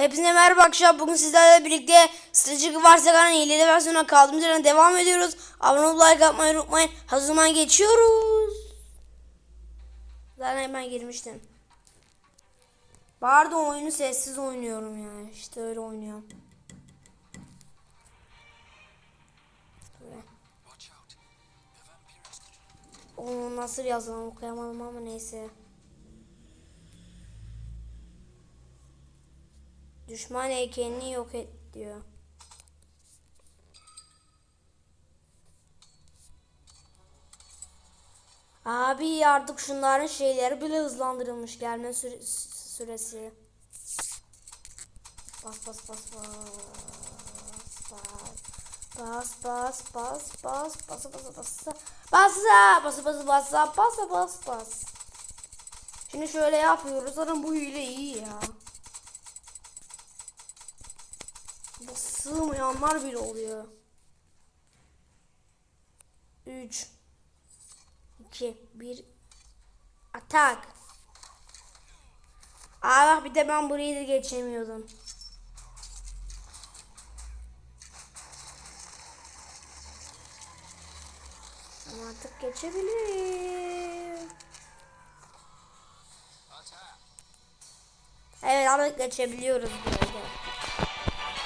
Hepinize merhaba arkadaşlar. Bugün sizlerle birlikte Stratejik Varsakan'ın hileli versiyonuna kaldığımız yerden devam ediyoruz. Abone olup like atmayı unutmayın. Hazır geçiyoruz. Zaten hemen girmiştim. Pardon oyunu sessiz oynuyorum ya. İşte öyle oynuyorum. Böyle. O nasıl yazılan okuyamadım ama neyse. Düşman heykelini yok et diyor. Abi artık şunların şeyleri bile hızlandırılmış gelme süre- süresi. Bas bas bas bas. Bas bas bas bas bas bas bas bas bas bas bas bas bas bas bas Şimdi şöyle yapıyoruz. Zaten bu hile iyi ya. Bu sığmayanlar bile oluyor. 3 2 1 Atak. Aa bak bir de ben burayı da geçemiyordum. Ama artık geçebilirim. Evet artık geçebiliyoruz böyle.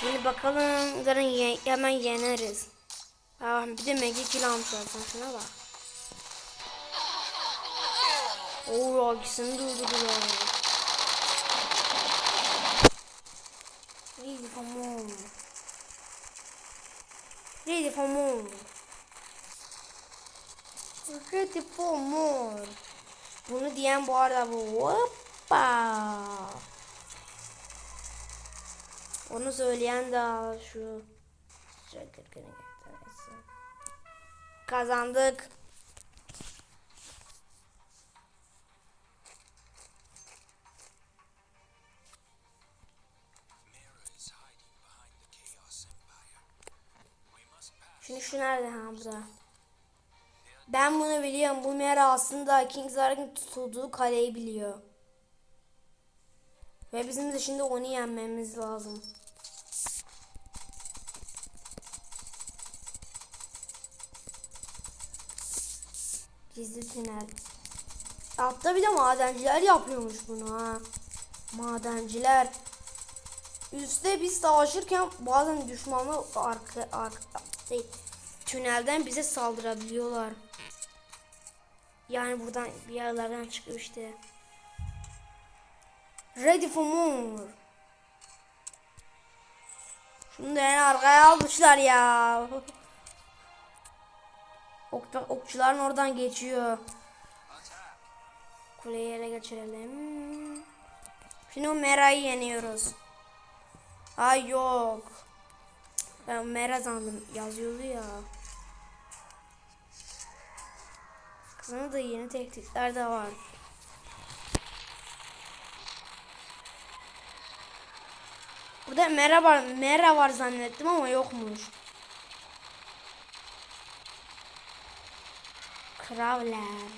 Şimdi bakalım zaten ye- hemen yeneriz. Aa, bir de mega kill almış şuna bak. Oo ikisini durdurdular. Ready for more. Ready for more. Ready for more. Bunu diyen bu arada bu. Hoppa. Onu söyleyen de şu. Kazandık. Şimdi şu nerede ha burada? Ben bunu biliyorum. Bu Mera aslında King Zark'ın tutulduğu kaleyi biliyor. Ve bizim de şimdi onu yenmemiz lazım. Gizli tünel. Altta bir de madenciler yapıyormuş bunu ha. Madenciler. Üstte biz savaşırken bazen düşmanlar arka, arka şey, tünelden bize saldırabiliyorlar. Yani buradan bir yerlerden çıkıyor işte. Ready for more. Şunu da yani arkaya almışlar ya. Ok, okçuların oradan geçiyor. Kuleyi ele geçirelim. Şimdi o Mera'yı yeniyoruz. Ay yok. Ben Mera sandım. Yazıyordu ya. Kızına da yeni tehditler de var. Burada Mera var. Mera var zannettim ama yokmuş. Kravler.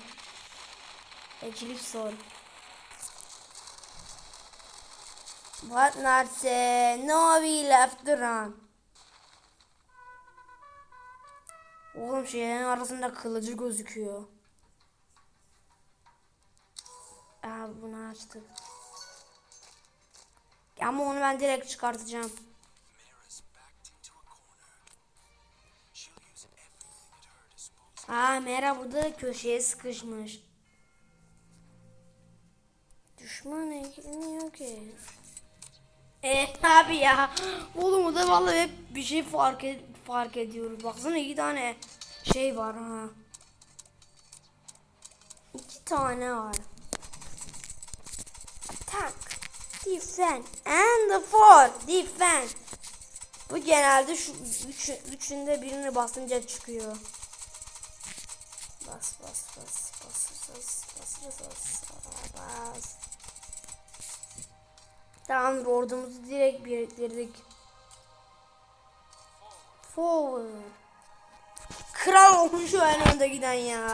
Eclip sor. What say? No we left the run. Oğlum şeylerin arasında kılıcı gözüküyor. Aa bunu açtık. Ama onu ben direkt çıkartacağım. Aa Mera burada köşeye sıkışmış. Düşman ekilmiyor ki. Evet abi ya. Oğlum da vallahi hep bir şey fark ed fark ediyoruz. Baksana iki tane şey var ha. İki tane var. Attack, defend and the four defend. Bu genelde şu üç, üçünde birini basınca çıkıyor. Bas bas bas bas bas bas bas bas bas. Tamam ordumuzu direkt biriktirdik. Forward. Kral olmuş şu en önde giden ya.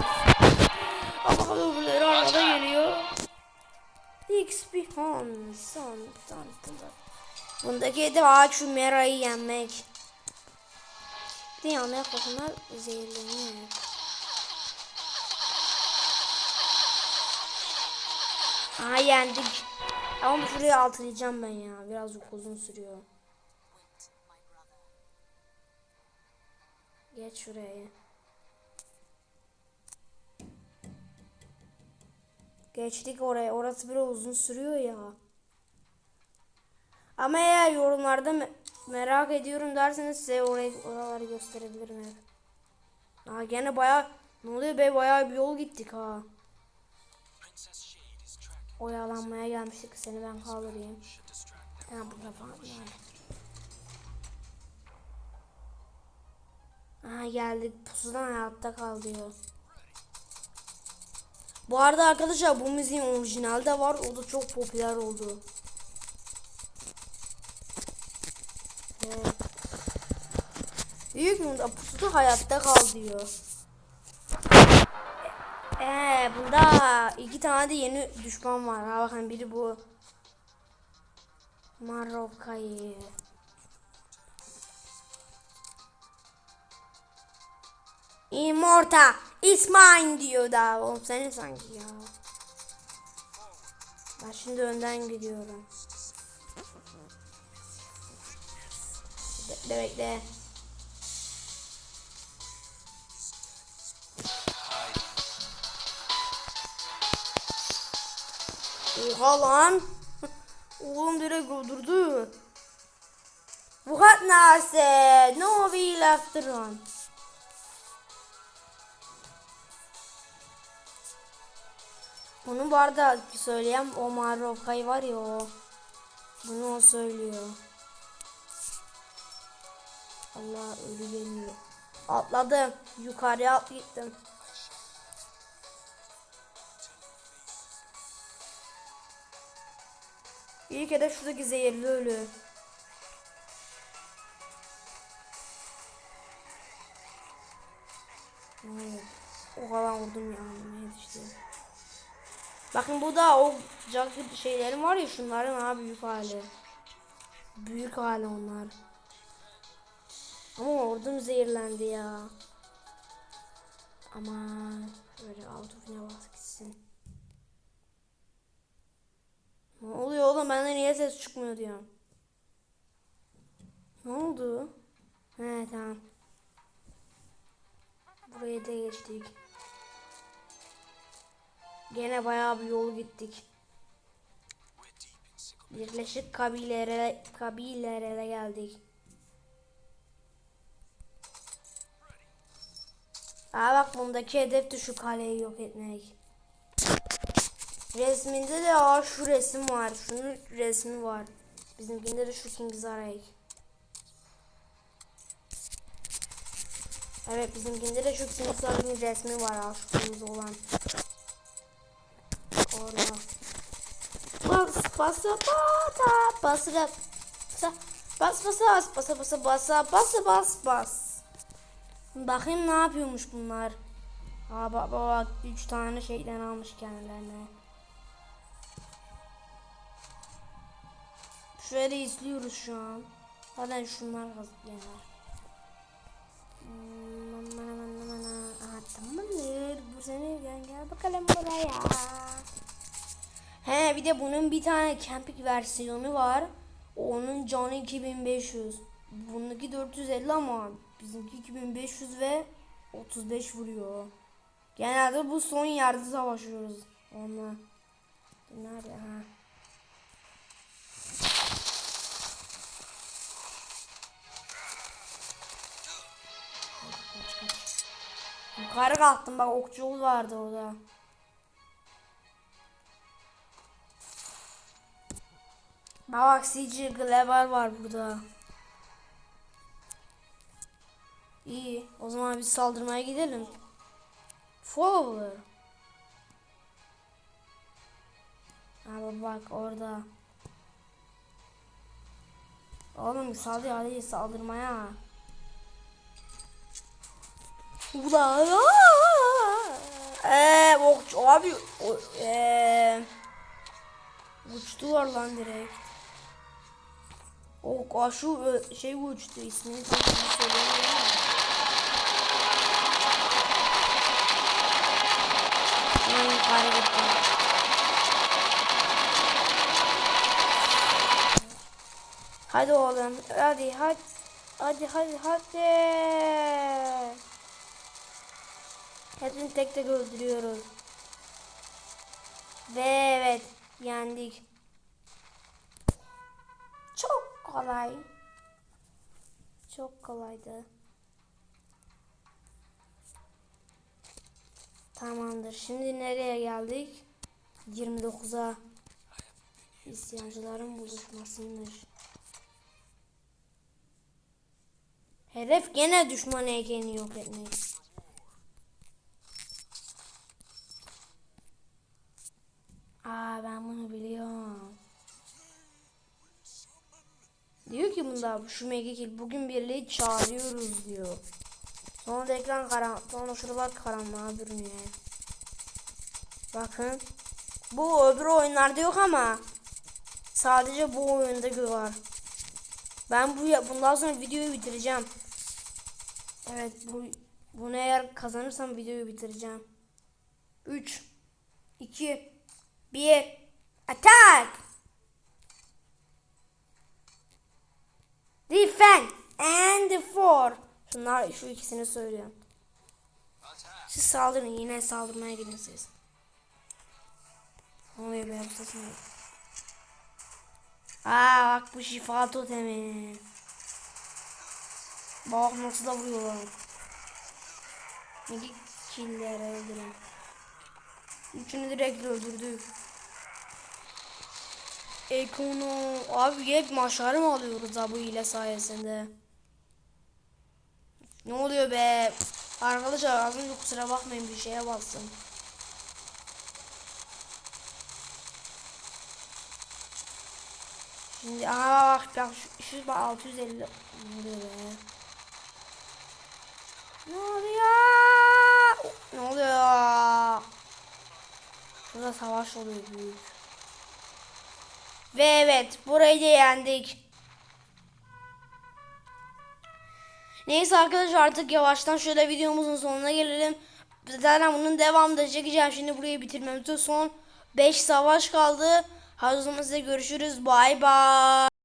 Ama öbürleri arkada geliyor. XP Hanson. Bundaki hedef ağaç şu Mera'yı yenmek. Yanına yaklaşanlar zehirleniyor. Aha yendik. Ama şurayı altılayacağım ben ya. Birazcık uzun sürüyor. Geç şuraya. Geçtik oraya. Orası biraz uzun sürüyor ya. Ama eğer yorumlarda me- merak ediyorum derseniz size orayı oraları gösterebilirim hep. Aa gene baya ne oluyor be baya bir yol gittik ha. Oyalanmaya gelmiştik seni ben kaldırayım. Ha burada falan var. Aha geldik pusudan hayatta kal diyor. Bu arada arkadaşlar bu müziğin orijinali de var. O da çok popüler oldu. Büyük bunda pusuda hayatta kal diyor. Ee, bunda iki tane de yeni düşman var. Ha bakın biri bu. Maroka'yı. Immorta, it's mine diyor da. Oğlum senin sanki ya. Ben şimdi önden gidiyorum. Bekle bekle. Oha lan. Oğlum direkt öldürdü. What nase? No we left run. Bunu bu arada söyleyen Omar Rokay var ya o. Bunu o söylüyor. Allah ölü geliyor. Atladım. Yukarıya at gittim. İlk hedef şuradaki zehirli ölü. O kadar vurdum ya. Ne yetişti. Bakın bu da o jacket şeylerim var ya şunların ha büyük hali. Büyük hali onlar. Ama ordum zehirlendi ya. Aman böyle autofine bas gitsin. Ne oluyor oğlum benden niye ses çıkmıyor diyorum. Ne oldu? He tamam. Buraya da geçtik. Gene bayağı bir yol gittik. Birleşik kabilelere kabilelere geldik. Aa bak bundaki hedef de şu kaleyi yok etmek. Resminde de aa şu resim var. Şunun resmi var. Bizimkinde de şu King Zaray. Evet bizimkinde de şu King Zaray'ın resmi var. Aa şu kırmızı olan. Orada. Bas bas bas bas bas bas bas bas bas bas bas bas bas Bakayım ne yapıyormuş bunlar. Bak bak bak 3 tane şeyden almış kendilerine. Şöyle izliyoruz şu an. Zaten şunlar kazıklayanlar. Aha tamamdır. Bu sene gel gel bakalım buraya. He bir de bunun bir tane camping versiyonu var. Onun canı 2500. Bununki 450 ama bizimki 2500 ve 35 vuruyor. Genelde bu son yerde savaşıyoruz onunla. Nerede ha? Yukarı kalktım bak okçul vardı orada. Bak CG Global var burada. İyi. O zaman biz saldırmaya gidelim. Follower. Abi bak orada. Oğlum saldır hadi saldırmaya. Ulan. Eee okçu abi. O, eee. Uçtular lan direkt. O aa, şu şey uçtu ismini tam söyleyemiyorum. Hadi oğlum. Hadi hadi. Hadi hadi hadi. Hepsini tek tek öldürüyoruz. Ve evet yendik. Çok kolay. Çok kolaydı. Tamamdır. Şimdi nereye geldik? 29'a. İsyancıların buluşmasıymış. Hedef gene düşman heykeni yok etmek. Şu Megikil bugün birliği çağırıyoruz diyor. Sonra da ekran karan sonra şuralar karanlığa bürünüyor. Bakın. Bu öbür oyunlarda yok ama sadece bu oyunda var. Ben bu bundan sonra videoyu bitireceğim. Evet bu bunu eğer kazanırsam videoyu bitireceğim. 3 2 1 Attack! Defend and for. Şunlar şu ikisini söylüyorum. Siz saldırın yine saldırmaya gidin siz. Ne oluyor be ne? Aa bak bu şifa totemi. Bak nasıl da vuruyorlar. İki killere öldüren. Üçünü direkt öldürdük. Ekono. Abi hep maşarı mı alıyoruz ha bu hile sayesinde? Ne oluyor be? Arkadaşlar az kusura bakmayın bir şeye bastım. Şimdi aa bak bak şu, şu bak 650 ne oluyor be? Ne oluyor? Ne oluyor? Burada savaş oluyor büyük. Ve evet burayı da yendik. Neyse arkadaşlar artık yavaştan şöyle videomuzun sonuna gelelim. Zaten bunun devamını da çekeceğim. Şimdi burayı bitirmemize son 5 savaş kaldı. Hadi görüşürüz. Bay bay.